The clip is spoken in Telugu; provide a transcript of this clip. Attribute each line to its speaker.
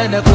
Speaker 1: పరిపాలన